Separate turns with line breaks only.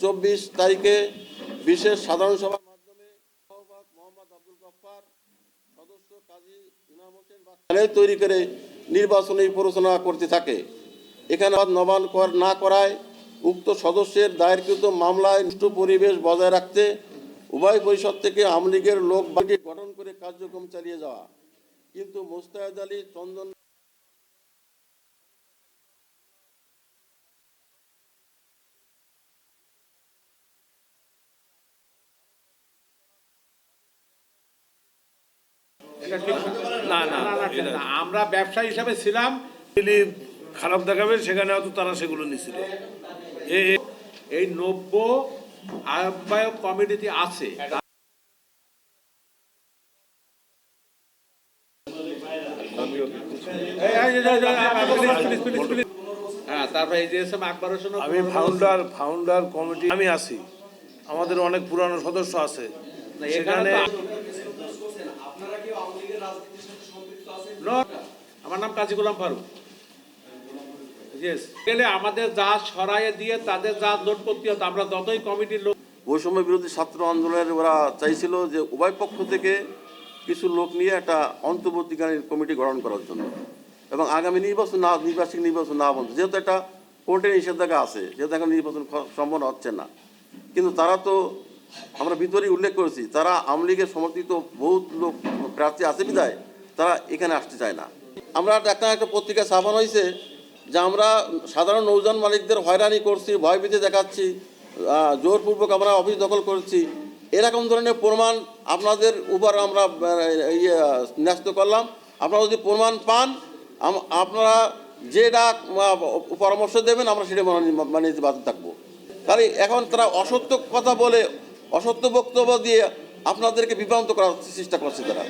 চব্বিশ তারিখে বিশেষ সাধারণ সভার মাধ্যমে মোহাম্মদ আব্দুল গফফার সদস্য কাজী ইমাম হোসেন তৈরি করে নির্বাচনী প্ররোচনা করতে থাকে। এখানে আর নবায়ন কর- না করায় উক্ত সদস্যের দায়েরকৃত মামলায় সুষ্ঠু পরিবেশ বজায় রাখতে উভয় পরিষদ থেকে আওয়ামী লীগের লোক গঠন করে কার্যক্রম চালিয়ে যাওয়া। কিন্তু মোস্তাহেদ আলী চন্দন
না না
না, আমরা ব্যবসা হিসাবে ছিলাম
খারাপ দেখাবে সেখানে হয়তো তারা সেগুলো নিছিল
এই নব্য আহ্বায়ক কমিটিতে আছে।
আমি ফাউন্ডার ফাউন্ডার কমিটি আমি আছি। আমাদের অনেক পুরানো সদস্য আছে।
এখানে
সেখানে
আমার নাম কাজী গোলাম ফারুক। আমাদের যা সরাইয়ে দিয়ে তাদের যা নোট করতে হতো আমরা যতই কমিটির লোক
বৈষম্য বিরোধী ছাত্র আন্দোলনের ওরা চাইছিল যে উভয় পক্ষ থেকে কিছু লোক নিয়ে একটা অন্তর্বর্তীকালীন কমিটি গঠন করার জন্য। এবং আগামী নির্বাচন না নির্বাচনিক নির্বাচন না বন্ধ। যেহেতু একটা কোর্টের নিষেধাজ্ঞা আছে, যেহেতু এখন নির্বাচন সম্পন্ন হচ্ছে না। কিন্তু তারা তো আমরা ভিতরেই উল্লেখ করেছি তারা আওয়ামী লীগের সমর্থিত বহুত লোক প্রার্থী আছে বিদায় তারা এখানে আসতে চায় না। আমরা একটা একটা পত্রিকা ছাপানো হয়েছে যে আমরা সাধারণ নৌযান মালিকদের হয়রানি করছি ভয়ভীতি দেখাচ্ছি জোরপূর্বক আমরা অফিস দখল করছি। এরকম ধরনের প্রমাণ আপনাদের উপর আমরা ইয়ে ন্যস্ত করলাম। আপনারা যদি প্রমাণ পান আপনারা যেটা আহ, পরামর্শ দেবেন আমরা সেটা মানে বাধ্য থাকব। তাহলে এখন তারা অসত্য কথা বলে অসত্য বক্তব্য দিয়ে আপনাদেরকে বিভ্রান্ত করার চেষ্টা করছে তারা।